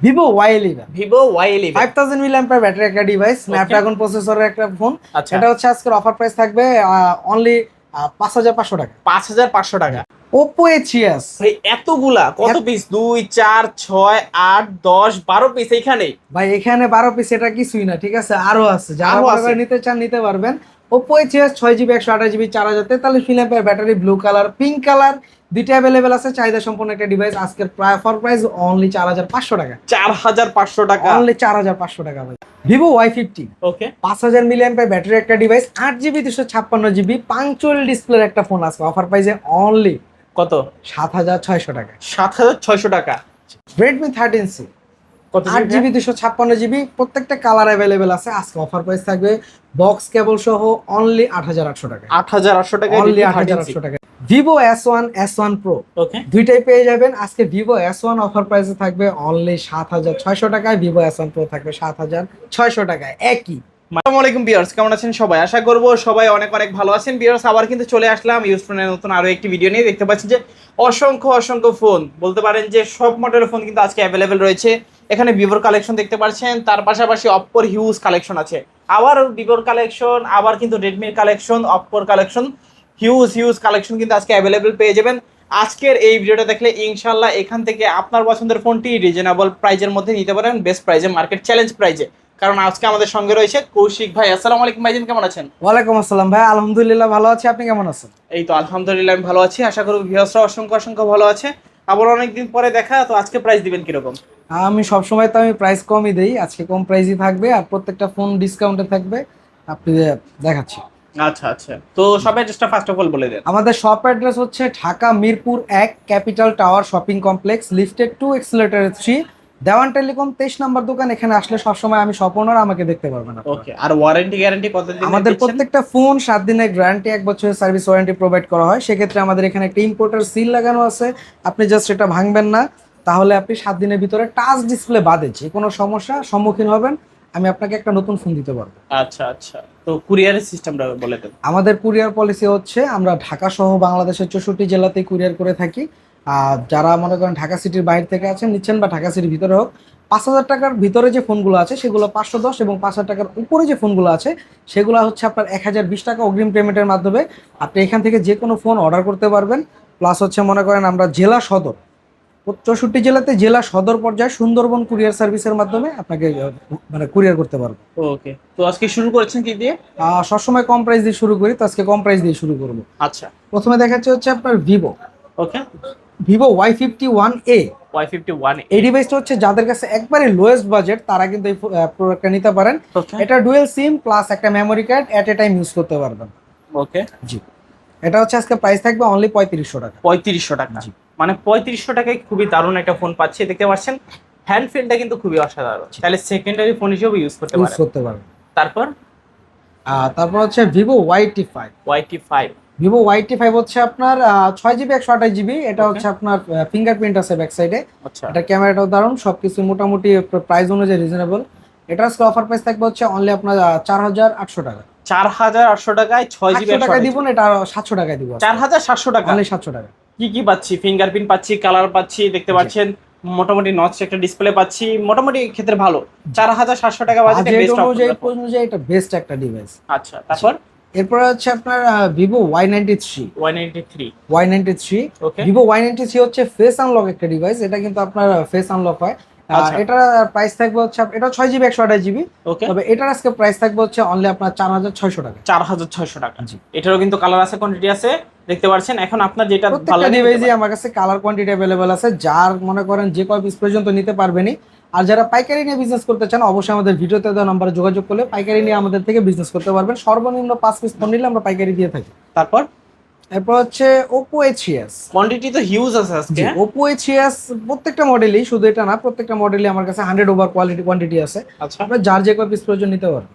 Vivo Y eleven Vivo Y eleven five thousand milli ampere battery একটা device Snapdragon প্রসেসরের একটা phone আচ্ছা। এটা হচ্ছে আজকের অফার প্রাইস থাকবে অনলি পাঁচ হাজার পাঁচশো টাকা। পাঁচ হাজার পাঁচশো টাকা। ওপো এচিএস ভাই এতগুলা কত পিস দুই চার ছয় আট দশ বারো পিস এইখানেই ভাই এখানে বারো পিস এটা কিছুই না ঠিক আছে? আরও আছে। যারা নিতে চান নিতে পারবেন। ওপো এচিএস ছয় জিবি একশো আঠাশ জিবি চার হাজার তেতাল্লিশ milli ampere battery blue colour pink colour দুইটা অ্যাভেলেবেল আছে। চাহিদা সম্পন্ন একটা ডিভাইস আজকের প্রায় অফার প্রাইস অনলি চার হাজার পাঁচশো টাকা। চার হাজার পাঁচশো টাকা। অনলি চার হাজার পাঁচশো টাকা ভাই। ভিভো ওয়াই ফিফটি ওকে পাঁচ হাজার মিলি অ্যাম্পার ব্যাটারি একটা ডিভাইস আট জিবি দুশো ছাপ্পান্ন জিবি পাঞ্চুয়াল ডিসপ্লের একটা ফোন আছে। অফার প্রাইসে অনলি কত? সাত হাজার ছয়শো টাকা। সাত হাজার ছয়শো টাকা। রেডমি থার্টিন সি আট জিবি? দুশো ছাপ্পান্ন জিবি প্রত্যেকটা কালার অ্যাভেলেবেল আছে। আজকে অফার প্রাইস থাকবে বক্স কেবল সহ অনলি আট হাজার আটশো টাকা। আট হাজার আটশো টাকা অনলি আট হাজার আটশো টাকা Vivo S one S one pro দুইটাই পেয়ে যাবেন। আজকে ভিভো এস ওয়ান অফার প্রাইসে থাকবে অনলি সাত হাজার ছয়শো টাকায়। ভিভো এস ওয়ান প্রো থাকবে সাত হাজার ছয়শো টাকায়। একই। আসসালামু আলাইকুম বিয়ার্স কেমন আছেন সবাই? আশা করব সবাই অনেক অনেক ভালো আছেন। বিয়ার্স আবার কিন্তু চলে আসলাম ইউজ ফোনের নতুন আরও একটি ভিডিও নিয়ে। দেখতে পাচ্ছেন যে অসংখ্য অসংখ্য ফোন বলতে পারেন যে সব মডেলের ফোন কিন্তু আজকে অ্যাভেলেবেল রয়েছে। এখানে ভিভোর কালেকশন দেখতে পাচ্ছেন। তার পাশাপাশি অপ্পোর হিউজ কালেকশন আছে। আবার ভিভোর কালেকশন আবার কিন্তু রেডমির কালেকশন অপ্পোর কালেকশন হিউজ হিউজ কালেকশন কিন্তু আজকে অ্যাভেলেবেল পেয়ে যাবেন। আজকের এই ভিডিওটা দেখলে ইনশাল্লাহ এখান থেকে আপনার পছন্দের ফোনটি রিজনেবল প্রাইজের মধ্যে নিতে পারেন। বেস্ট প্রাইজে মার্কেট চ্যালেঞ্জ প্রাইজে কারণ আজকে আমাদের সঙ্গে রয়েছে কৌশিক ভাই। আসসালামু আলাইকুম ভাইজান কেমন আছেন? ওয়ালাইকুম আসসালাম ভাই আলহামদুলিল্লাহ ভালো আছি। আপনি কেমন আছেন? এই তো আলহামদুলিল্লাহ আমি ভালো আছি। আশা করি ভিউয়ার্সরা অসংখ্য অসংখ্য ভালো আছে। আবার অনেকদিন পরে দেখা তো আজকে প্রাইস দিবেন কীরকম? আমি সবসময় তো আমি প্রাইস কমই দেই আজকে কম প্রাইসই থাকবে আর প্রত্যেকটা ফোন ডিসকাউন্টে থাকবে। আপনি দেখাচ্ছি। আচ্ছা আচ্ছা। তো সবাই জাস্ট ফার্স্ট অফ অল বলে দেন। আমাদের শপ অ্যাড্রেস হচ্ছে ঢাকা মিরপুর এক capital tower shopping complex lifted two escalator three Dewan telecom তেইশ নম্বর দোকান এখানে আসলে সবসময় আমি স্বপন আর আমাকে দেখতে পারবেন। ওকে আর ওয়ারেন্টি গ্যারান্টি কতদিন আমাদের প্রত্যেকটা ফোন সাত দিনের গ্যারান্টি এক বছরের সার্ভিস ওয়ারেন্টি প্রোভাইড করা হয়। সেক্ষেত্রে আমাদের এখানে একটা ইম্পোর্টার সিল লাগানো আছে। আপনি জাস্ট এটা ভাঙবেন না। তাহলে আপনি সাত দিনের ভিতরে টাচ ডিসপ্লে বাদে যে কোনো সমস্যা সম্মুখীন হবেন। আমি আপনাকে একটা নতুন ফোন দিতে পারব। আচ্ছা আচ্ছা। তো কুরিয়ারের সিস্টেমটা বলে দেন। আমাদের কুরিয়ার পলিসি হচ্ছে আমরা ঢাকা সহ বাংলাদেশের চৌষট্টি জেলাতেই কুরিয়ার করে থাকি। যারা মনে করেন ঢাকা সিটির বাইরে থেকে আছেন নিচ্ছেন বা ঢাকা সিটির ভিতরে হোক পাঁচ হাজার টাকার ভিতরে যে ফোনগুলো আছে সেগুলো পাঁচশো দশ এবং পাঁচ হাজার টাকার উপরে যে ফোনগুলো আছে সেগুলো হচ্ছে আপনার এক হাজার বিশ টাকা অগ্রিম পেমেন্টের মাধ্যমে আপনি এখান থেকে যে কোনো ফোন অর্ডার করতে পারবেন। প্লাস হচ্ছে মনে করেন আমরা জেলা সদর চৌষট্টি জেলাতে জেলা সদর পর্যায়ে সুন্দরবন কুরিয়ার সার্ভিসের মাধ্যমে আপনাকে মানে কুরিয়ার করতে পারব। ওকে তো আজকে শুরু করেছেন কি দিয়ে? সবসময় কম প্রাইস দিয়ে শুরু করি তো আজকে কম প্রাইস দিয়ে শুরু করব। আচ্ছা। প্রথমে দেখাচ্ছে হচ্ছে আপনার Vivo okay Vivo Y fifty one A Y fifty one এই ডিভাইসটা হচ্ছে যাদের কাছে একবারে লোয়েস্ট বাজেট তারা কিন্তু এই প্রোডাক্টটা নিতে পারেন। এটা ডুয়েল সিম প্লাস একটা memory card at a time use করতে পারবেন। ওকে জি। এটা হচ্ছে আজকে প্রাইস থাকবে অনলি পঁয়ত্রিশশো টাকা। পঁয়ত্রিশশো টাকা। জি। মানে পঁয়ত্রিশশো টাকায় খুবই দারুণ একটা ফোন পাচ্ছি দেখতে পাচ্ছেন? হ্যান্ড ফিলটা কিন্তু খুবই অসাধারণ। তাহলে সেকেন্ডারি ফোন হিসেবে ইউজ করতে ইউজ করতে পারবেন। তারপর? তারপর হচ্ছে Vivo Y T five Y T five Vivo Y T five হচ্ছে আপনার ছয় জিবি একশো আঠাশ জিবি এটা হচ্ছে আপনার ফিঙ্গারপ্রিন্ট আছে ব্যাক সাইডে আচ্ছা। এটা ক্যামেরাটাও দারুণ সবকিছু মোটামুটি প্রাইস অনুযায়ী রিজনেবল এটা আজকে অফার প্রাইস থাকবে হচ্ছে অনলি আপনার চার হাজার আটশো টাকা। চার হাজার আটশো টাকায় ছয় জিবি টাকা দিব না এটা সাতশো টাকায় দিব। চার হাজার সাতশো টাকা? অনলি সাতশো টাকা। কি কি পাচ্ছি? ফিঙ্গারপ্রিন্ট পাচ্ছি কালার পাচ্ছি দেখতে পাচ্ছেন মোটামুটি নচ একটা ডিসপ্লে পাচ্ছি মোটামুটি ক্ষেত্রে ভালো। চার হাজার সাতশো টাকা বাজেটে বেস্ট অনুযায়ী এটা বেস্ট একটা ডিভাইস আচ্ছা তারপর? এরপর হচ্ছে আপনার Vivo Y ninety three one eighty three Y ninety three Vivo Y ninety three হচ্ছে ফেস আনলক একটা ডিভাইস এটা কিন্তু আপনার ফেস আনলক হয়। আহ, আচ্ছা। এটার প্রাইস থাকবে হচ্ছে এটা ছয় জিবি একশো আঠাশ জিবি তবে এটার আজকে প্রাইস থাকবে হচ্ছে অনলি আপনার চার হাজার ছয়শো টাকা। চার হাজার ছয়শো টাকা। জি। এটারও কিন্তু কালার আছে কোয়ান্টিটি আছে দেখতে পাচ্ছেন। এখন আপনার যেটা ভালো ডিভাইসই আমার কাছে কালার কোয়ান্টিটি অ্যাভেলেবেল আছে। যার মনে করেন যে কয় পিস পর্যন্ত নিতে পারবেনই আর যারা পাইকারি নিয়ে বিজনেস করতে চান অবশ্যই আমাদের ভিডিওতে দেওয়া নাম্বারে যোগাযোগ করলে পাইকারি নিয়ে আমাদের থেকে বিজনেস করতে পারবেন। সর্বনিম্ন পাঁচ পিস ফোন নিলে আমরা পাইকারি দিয়ে থাকি। তারপর? এরপর হচ্ছে ওপো এইচএস কোয়ান্টিটি তো হিউজ আছে আজকে? ওপো এইচএস প্রত্যেকটা মডেলই শুধু এটা না প্রত্যেকটা মডেলই আমার কাছে হান্ড্রেড ওভার কোয়ালিটি কোয়ান্টিটি আছে। আচ্ছা। আপনার যার যে কয় পিস প্রয়োজন নিতে পারবেন।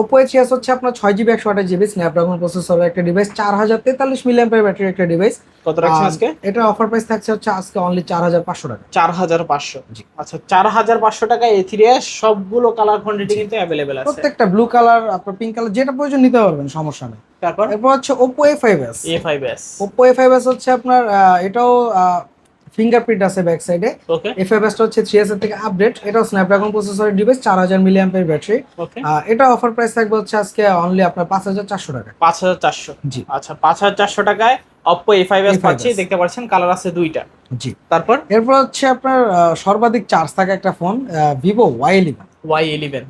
ওপো এইচএস হচ্ছে আপনার ছয় জিবি একশো আঠাশ জিবি স্ন্যাপড্রাগন প্রসেসর একটা ডিভাইস চার হাজার তেতাল্লিশ মিলি অ্যাম্পের ব্যাটারি একটা ডিভাইস কত রাখছেন আজকে? এটা অফার প্রাইস থাকছে হচ্ছে আজকে অনলি চার হাজার পাঁচশো টাকা। চার হাজার পাঁচশো। আচ্ছা চার হাজার পাঁচশো টাকা এ থ্রি সবগুলো কালার কোয়ান্টিটি কিন্তু অ্যাভেলেবেল আছে। প্রত্যেকটা ব্লু কালার আপনার পিঙ্ক কালার যেটা প্রয়োজন নিতে পারবেন সমস্যা নেই। তারপর? এরপর হচ্ছে Oppo A five S A five S Oppo A five S হচ্ছে আপনার এটাও ফিঙ্গারপ্রিন্ট আছে ব্যাক সাইডে এফএফএসটা হচ্ছে থ্রি এর থেকে আপডেট এটাও স্ন্যাপড্রাগন প্রসেসরের ডিভাইস চার হাজার মিলি অ্যাম্পের ব্যাটারি এটা অফার প্রাইস থাকবে হচ্ছে আজকে অনলি আপনার পাঁচ হাজার চারশো টাকা। পাঁচ হাজার চারশো। জি। আচ্ছা পাঁচ হাজার চারশো টাকায় Oppo A five S A5s পাচ্ছি দেখতে পাচ্ছেন কালার আছে দুইটা। জি। তারপর? এরপর হচ্ছে আপনার সর্বাধিক চার্জ থাকা একটা phone Vivo Y eleven Y eleven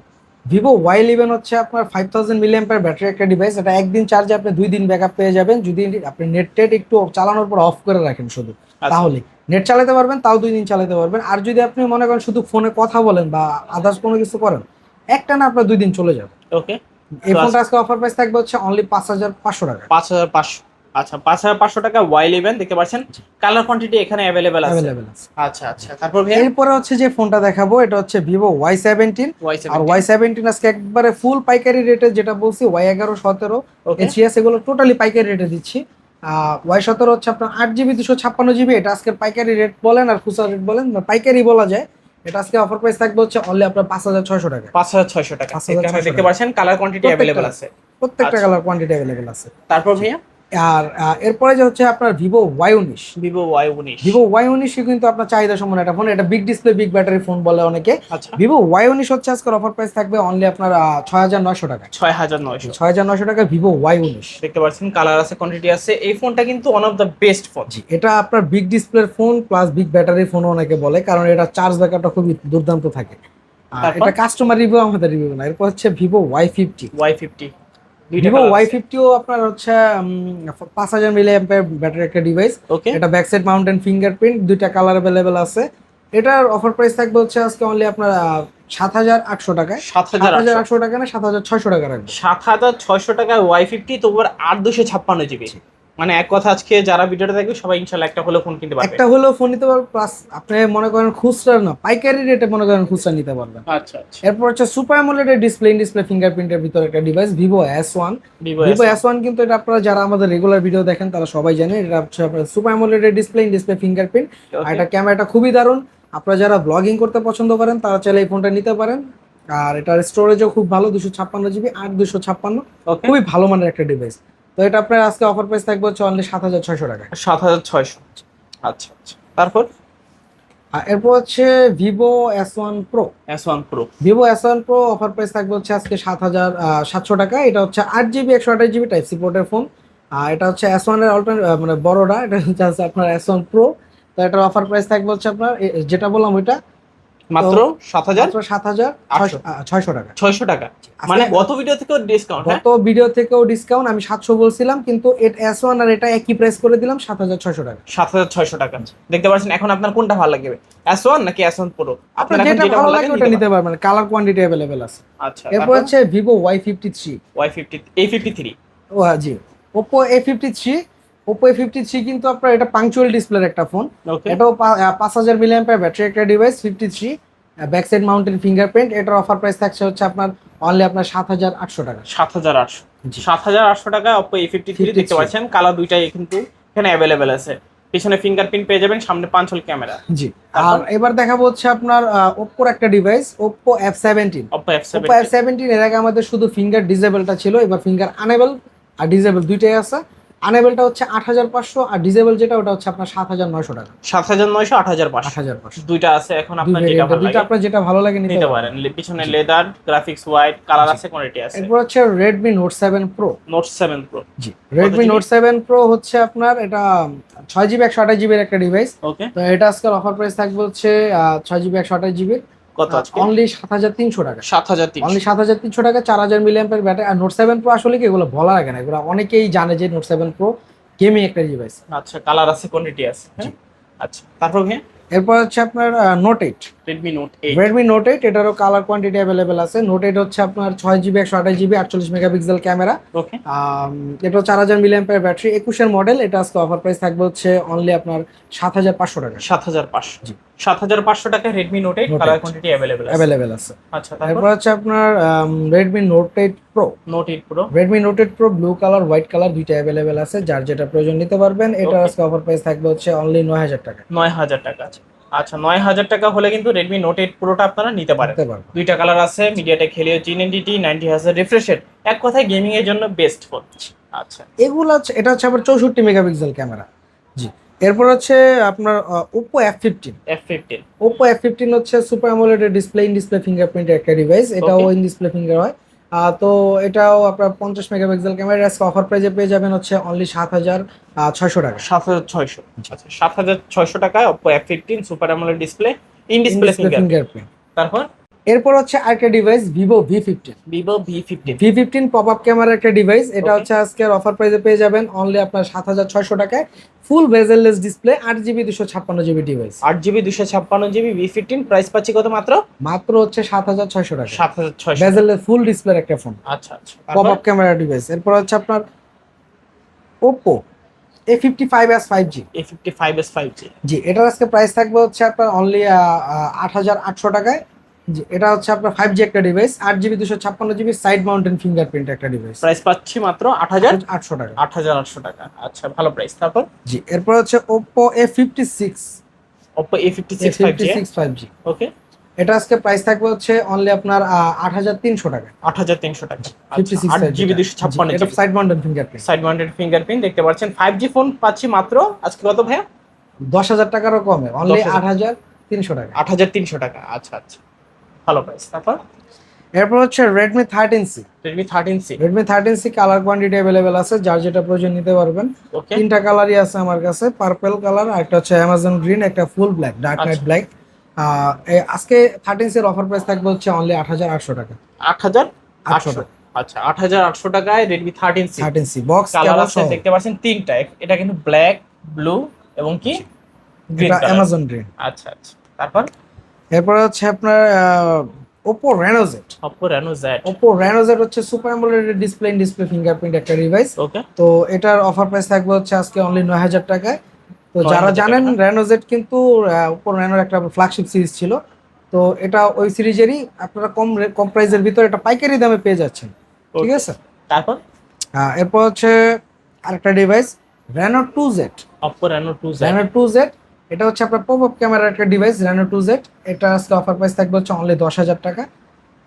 Vivo Y eleven হচ্ছে আপনার five thousand milli ampere battery একটা ডিভাইস এটা একদিন চার্জে আপনি দুই দিন ব্যাকআপ পেয়ে যাবেন। যদি আপনি নেট টেট একটু চালানোর পর অফ করে রাখেন শুধু আচ্ছা। তাহলে। নেট চালাতে পারবেন তাও দুই দিন চালাতে পারবেন। আর যদি আপনি মনে করেন শুধু ফোনে কথা বলেন বা আদার্স কোনো কিছু করেন একটা না আপনার দুই দিন চলে যাবে। ওকে এই ফোনটা আজকে অফার প্রাইস থাকবে হচ্ছে অনলি পাঁচ হাজার পাঁচশো টাকা। পাঁচ হাজার পাঁচশো। আচ্ছা পাঁচ হাজার পাঁচশো টাকা ওয়াই ইলেভেন দেখতে পাচ্ছেন? কালার কোয়ান্টিটি এখানে অ্যাভেলেবেল আছে। আচ্ছা আচ্ছা। তারপর এরপরে হচ্ছে যে ফোনটা দেখাবো এটা হচ্ছে ভিভো ওয়াই সেভেন্টিন আর ওয়াই সেভেন্টিন আজকে একবারে ফুল পাইকারি রেটে যেটা বলছি ওয়াই এগারো সতেরো ওকে এছিএস এগুলো টোটালি পাইকারি রেটে দিচ্ছি। ওয়াই সতেরো হচ্ছে আপনার আট জিবি দুশো ছাপ্পান্ন জিবি এটা আজকের পাইকারি রেট বলেন আর খুচরা রেট বলেন বা পাইকারি বলা যায়। এটা আজকে অফার প্রাইস থাকবে হচ্ছে অনলি আপনার পাঁচ হাজার ছয়শো টাকা। পাঁচ হাজার ছয়শো টাকা। দেখতে। পাচ্ছেন কালার কোয়ান্টিটি অ্যাভেলেবেল আছে। প্রত্যেকটা। কালার কোয়ান্টিটি অ্যাভেলেবেল আছে। তারপর ভাইয়া? আর এরপরে যে হচ্ছে আপনার ভিভো ওয়াই উনিশ। ভিভো ওয়াই উনিশ। ভিভো ওয়াই উনিশ কিন্তু আপনার চাহিদা সম্পন্ন একটা ফোন এটা big display big battery phone বলে অনেকে। আচ্ছা। ভিভো ওয়াই উনিশ হচ্ছে আজকের অফার প্রাইস থাকবে অনলি আপনার ছয় হাজার নয়শো টাকা। ছয় হাজার নয়শো। ছয় হাজার নয়শো টাকা ভিভো ওয়াই উনিশ। দেখতে পাচ্ছেন কালার আছে কোয়ান্টিটি আছে। এই ফোনটা কিন্তু one of the best phone জি এটা আপনার বিগ ডিসপ্লের phone plus big battery phone অনেকে বলে কারণ এটা চার্জ ব্যাকআপটা খুবই দুর্দান্ত থাকে। এটা কাস্টমার রিভিউ আমাদের রিভিউ না এরপর হচ্ছে Vivo Y fifty. Y fifty. Vivo Y ফিফটিও আপনার হচ্ছে পাঁচ হাজার মিলি অ্যাম্পের ব্যাটারি একটা ডিভাইস ওকে এটা ব্যাক সাইড মাউন্টেন ফিঙ্গারপ্রিন্ট দুইটা কালার অ্যাভেলেবেল আছে। এটার অফার প্রাইস থাকবে হচ্ছে আজকে অনলি আপনার সাত হাজার আটশো টাকায়। সাত হাজার আটশো। টাকা না সাত হাজার ছয়শো টাকা রাখবে। সাত হাজার ছয়শো টাকায় ওয়াই ফিফটি তোমার আট দুশো ছাপ্পান্ন জিবি মানে এক কথা আজকে যারা ভিডিওটা দেখবে সবাই ইনশাল্লাহ একটা হলে ফোন কিনতে পারবে। একটা হলেও ফোন নিতে পারবে প্লাস আপনি মনে করেন খুচরা না পাইকারি রেটে মনে করেন খুচরা নিতে পারবেন। আচ্ছা আচ্ছা। এরপর হচ্ছে সুপার অ্যামোলেড ডিসপ্লে ডিসপ্লে ফিঙ্গারপ্রিন্টের ভিতরে একটা device Vivo S one Vivo Vivo S one কিন্তু এটা আপনারা যারা আমাদের রেগুলার ভিডিও দেখেন তারা সবাই জানে এটা হচ্ছে আপনার super AMOLED display display fingerprint আর এটা ক্যামেরাটা খুবই দারুণ। আপনারা যারা ব্লগিং করতে পছন্দ করেন তারা চাইলে এই ফোনটা নিতে পারেন। আর এটার স্টোরেজও খুব ভালো দুশো ছাপ্পান্ন জিবি আট দুশো ছাপ্পান্ন। খুবই ভালো মানের একটা ডিভাইস তো এটা আপনার আজকে অফার প্রাইস থাকবে হচ্ছে অনলি সাত হাজার ছয়শো টাকা। সাত হাজার ছয়শো। আচ্ছা আচ্ছা। তারপর? আর এরপর হচ্ছে Vivo S one pro S one pro Vivo S one pro offer price থাকবে হচ্ছে আজকে সাত হাজার সাতশো টাকা। এটা হচ্ছে আট জিবি একশো আঠাশ জিবি টাইপ সি পোর্টের ফোন আর এটা হচ্ছে এস ওয়ানের অল্টার মানে বড়টা। এটা হচ্ছে আপনার এস ওয়ান প্রো তো এটার অফার প্রাইস থাকবে হচ্ছে আপনার যেটা বললাম ওইটা মাত্র সাত হাজার? সাত হাজার ছয়শো টাকা। ছয়শো টাকা। মানে গত ভিডিও থেকেও ডিসকাউন্ট হ্যাঁ? গত ভিডিও থেকেও ডিসকাউন্ট আমি সাতশো বলছিলাম কিন্তু এস ওয়ান আর এটা একই প্রাইস করে দিলাম সাত হাজার ছয়শো টাকা। সাত হাজার ছয়শো টাকা। দেখতে পাচ্ছেন এখন আপনার কোনটা ভালো লাগবে? এস ওয়ান নাকি এস ওয়ান প্রো আপনার যেটা ভালো লাগে ওটা নিতে পারবেন কালার কোয়ান্টিটি অ্যাভেলেবেল আছে। আচ্ছা এরপর হচ্ছে Vivo Y fifty three Y fifty A fifty three ও হ্যাঁ, জি। Oppo A fifty three Oppo A fifty three কিন্তু আপনার এটা পাংচুয়াল ডিসপ্লের একটা ফোন এটাও পাঁচ হাজার মিলি অ্যাম্পের ব্যাটারি একটা device fifty three back side mounted fingerprint এটার অফার প্রাইস থাকছে হচ্ছে আপনার অনলি আপনার সাত হাজার আটশো টাকা। সাত হাজার আটশো। জি। সাত হাজার আটশো টাকা অপো এ ফিফটি থ্রি দেখতে পাচ্ছেন। কালার দুইটাই কিন্তু এখানে অ্যাভেলেবেল আছে। পিছনে ফিঙ্গারপ্রিন্ট পেয়ে যাবেন সামনে পাঁচ হোল ক্যামেরা। জি। আর এবার দেখাবো হচ্ছে আপনার ওপ্পোর একটা device Oppo F seventeen Oppo F seventeen এর আগে আমাদের শুধু ফিঙ্গার ডিজেবলটা ছিল এবার ফিঙ্গার আনেবল আর ডিজেবল দুইটাই আছে। আনেবলটা হচ্ছে আট হাজার পাঁচশো আর ডিজেবল যেটা ওটা হচ্ছে আপনার সাত হাজার নয়শো টাকা। সাত হাজার নয়শো আট হাজার পাঁচশো। হাজার পাঁচশো। দুইটা আছে এখন আপনার যেটা ভালো লাগে। আপনার যেটা ভালো লাগে নিতে পারেন। পিছনে লেদার গ্রাফিক্স হোয়াইট কালার আছে কোয়ালিটি আছে। এরপর হচ্ছে Redmi Note seven pro Note seven pro জি। Redmi GB? Note seven pro হচ্ছে আপনার এটা ছয় জিবি একশো আঠাশ জিবির একটা ডিভাইস ওকে তো এটা আজকাল অফার প্রাইস থাকবে হচ্ছে ছয় জিবি একশো আঠাশ জিবি কত আজকে? অনলি সাত হাজার তিনশো টাকা। সাত হাজার তিনশো। অনলি সাত হাজার তিনশো টাকা চার হাজার মিলি অ্যাম্পের ব্যাটারি আর নোট সেভেন প্রো আসলে কি এগুলো বলা লাগে না এগুলো অনেকেই জানে যে নোট সেভেন প্রো গেমিং একটা ডিভাইস আচ্ছা কালার আছে কোয়ান্টিটি আছে হ্যাঁ? আচ্ছা তারপর ভাই এরপর হচ্ছে আপনার Note eight Redmi Note eight Redmi Note eight এটারও কালার কোয়ান্টিটি অ্যাভেলেবেল আছে। নোট এইট হচ্ছে আপনার ছয় জিবি একশো আঠাশ জিবি আটচল্লিশ মেগাপিক্সেল ক্যামেরা ওকে এটা চার হাজার মিলি অ্যাম্পের ব্যাটারি একুশের মডেল এটা আজকে অফার প্রাইস থাকবে হচ্ছে অনলি আপনার সাত হাজার পাঁচশো টাকা। সাত হাজার পাঁচশো। জি। সাত হাজার পাঁচশো টাকা Redmi Note eight Note colour quantity available আছে। অ্যাভেলেবেল আছে। আচ্ছা তারপর? হচ্ছে আপনার Redmi Note eight pro Note eight pro Redmi Note eight pro blue colour white colour দুইটা অ্যাভেলেবেল আছে যার যেটা প্রয়োজন নিতে পারবেন। এটা আজকে অফার প্রাইস থাকবে হচ্ছে অনলি নয় হাজার টাকা। নয় হাজার টাকা আছে। আচ্ছা নয় হাজার টাকা হলে কিন্তু রেডমি নোট এইট প্রোটা আপনারা নিতে পারেন। দুইটা কালার আছে MediaTek Helio G ninety ninety হাজার রিফ্রেশেড এক কথায় গেমিং এর জন্য বেস্ট ফোন আচ্ছা। এগুলো এটা হচ্ছে আবার চৌষট্টি মেগাপিক্সেল ক্যামেরা জি। এরপর হচ্ছে আপনার Oppo F fifteen F fifteen Oppo F fifteen হচ্ছে super AMOLED display in display ফিঙ্গারপ্রিন্টের একটা ডিভাইস এটাও ইন ডিসপ্লে ফিঙ্গার হয়। আহ, তো এটাও আপনার পঞ্চাশ মেগাপিক্সেল ক্যামেরা। আজকে অফার প্রাইজে পেয়ে যাবেন হচ্ছে অনলি সাত হাজার ছয়শো টাকা। সাত হাজার ছয়শো। আচ্ছা সাত হাজার ছয়শো টাকায় Oppo F fifteen super AMOLED display in display finger fingerprint তারপর? এরপর হচ্ছে আরেকটা device Vivo V fifteen Vivo V fifteen V fifteen pop up camera একটা ডিভাইস এটা হচ্ছে আজকে অফার প্রাইজে পেয়ে যাবেন অনলি আপনার সাত হাজার ছয়শো টাকায়। ফুল বেজেললেস ডিসপ্লে আট জিবি দুশো ছাপ্পান্ন জিবি ডিভাইস আট জিবি দুশো ছাপ্পান্ন জিবি ভি ফিফটিন প্রাইস পাচ্ছি কত মাত্র? মাত্র হচ্ছে সাত হাজার ছয়শো টাকা সাত হাজার ছয়শো। বেজেললেস ফুল ডিসপ্লে একটা ফোন আচ্ছা আচ্ছা। পপ আপ ক্যামেরা ডিভাইস এরপর হচ্ছে আপনার Oppo A fifty five S five G A fifty five S five G জি এটার আজকে প্রাইস থাকবে হচ্ছে আপনার অনলি আট হাজার আটশো টাকায়। এটা হচ্ছে আপনার ফাইভ জি একটা ডিভাইস আট জিবি দুশো ছাপ্পান্ন জিবি সাইড মাউন্টেন ফিঙ্গারপ্রিন্ট একটা ডিভাইস প্রাইস পাচ্ছি মাত্র আট হাজার? আটশো টাকা। আট হাজার আটশো টাকা। আচ্ছা ভালো প্রাইস তারপর? জি এরপর হচ্ছে Oppo A fifty six Oppo A fifty six five G okay এটা আজকে প্রাইস থাকবে হচ্ছে অনলি আপনার আট হাজার তিনশো টাকা। আট হাজার তিনশো টাকা। সিক্স আট জিবি দুশো ছাপ্পান্ন এটা side mounted fingerprint side mounted fingerprint দেখতে পাচ্ছেন। ফাইভ জি ফোন পাচ্ছি মাত্র আজকে কত ভাইয়া? দশ হাজার টাকারও কমে। অনলি 10,000 আট হাজার তিনশো টাকা। আট হাজার তিনশো টাকা। আচ্ছা আচ্ছা। ভালো প্রাইস তারপর? এরপর হচ্ছে Redmi thirteen C Redmi thirteen C colour quantity available আছে যার যেটা প্রয়োজন নিতে পারবেন। তিনটা কালারই আছে আমার কাছে পার্পল কালার আর একটা হচ্ছে অ্যামাজন গ্রিন একটা full black dark night. Black আজকে থার্টিন সির অফার প্রাইস থাকবে হচ্ছে অনলি আট হাজার আটশো টাকা। আট হাজার আটশো আটশো টাকা। আচ্ছা আট হাজার আটশো টাকায় Redmi thirteen C thirteen C box colour আছে? দেখতে পাচ্ছেন তিনটা। এটা কিন্তু ব্ল্যাক ব্লু এবং কি? গ্রিন অ্যামাজন গ্রিন আচ্ছা আচ্ছা। তারপর? এরপর হচ্ছে আপনার Oppo Reno Z Oppo Reno Z হচ্ছে super AMOLED display in display fingerprint একটা ডিভাইস ওকে তো এটার অফার প্রাইস থাকবে হচ্ছে আজকে অনলি নয় হাজার টাকায়। তো যারা জানেন। রেনোজেট কিন্তু ওপো রেনোর একটা ফ্ল্যাগশিপ সিরিজ ছিল। তো এটা ওই সিরিজেরই আপনারা কম কম প্রাইসের ভিতরে এটা পাইকারি দামে পেয়ে যাচ্ছেন। ঠিক আছে? তারপর? এরপর হচ্ছে আরেকটা device Reno two Z Oppo Reno two Z Reno two Z এটা হচ্ছে আপনার পপ আপ ক্যামেরার একটা ডিভাইস রেনো টু জেড এটা আজকে অফার প্রাইস থাকবে হচ্ছে অনলি দশ হাজার টাকা।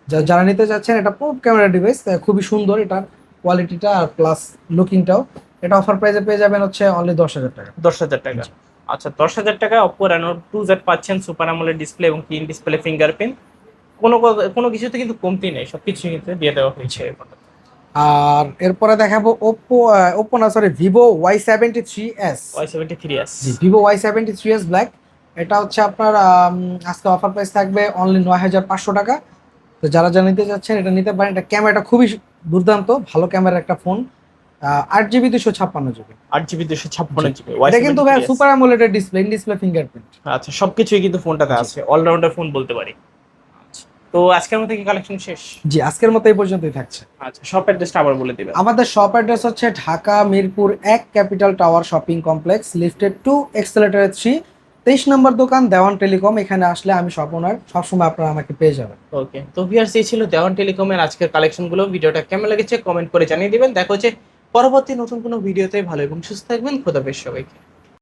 যা- যারা নিতে চাচ্ছেন, এটা পপ ক্যামেরা ডিভাইস খুবই সুন্দর, এটার কোয়ালিটিটা আর প্লাস লুকিংটাও এটা অফার প্রাইসে পেয়ে যাবেন হচ্ছে অনলি দশ হাজার টাকা। দশ হাজার টাকা। আচ্ছা দশ হাজার টাকায় অপো রেনো টু জেড পাচ্ছেন সুপার আমলের ডিসপ্লে এবং কিন ডিসপ্লে ফিঙ্গারপ্রিন্ট কোনো কোনো কিছুতে কিন্তু কমতি নেই সব কিছু কিন্তু দিয়ে দেওয়া হয়েছে। আর এরপরে দেখাবো ওপো ওপো না sorry Vivo Y seventy three S Y seventy three S জি Vivo Y seventy three S black এটা হচ্ছে আপনার আজকে অফার প্রাইস থাকবে অনলি নয় হাজার পাঁচশো টাকা। তো যারা যা নিতে চাচ্ছেন এটা নিতে পারেন। এটা ক্যামেরাটা খুবই দুর্দান্ত ভালো ক্যামেরার একটা ফোন। আট জিবি দুশো ছাপ্পান্ন জিবি। আট জিবি দুশো ছাপ্পান্ন জিবি। এটা কিন্তু super AMOLED display in display fingerprint আচ্ছা সবকিছুই কিন্তু ফোনটাতে আছে। অলরাউন্ডার ফোন বলতে পারি। তো আজকের মতো কি কালেকশন শেষ? জি আজকের মতো এই পর্যন্তই থাকছে। আচ্ছা শপ অ্যাড্রেসটা আবার বলে দিবেন। আমাদের শপ অ্যাড্রেস হচ্ছে ঢাকা মিরপুর এক capital tower shopping complex lifted two escalator three তেইশ নম্বর দোকান দেওয়ান টেলিকম। এখানে আসলে আমি ওনার সবসময় আপনারা আমাকে পেয়ে যাবেন। ওকে তো ভিউয়ার্স এই ছিল দেওয়ান টেলিকমের আজকের কালেকশনগুলো ভিডিওটা কেমন লেগেছে কমেন্ট করে জানিয়ে দিবেন। দেখো যে পরবর্তী নতুন কোনো ভিডিওতে ভালো এবং সুস্থ থাকবেন। খোদা বেশ সবাইকে।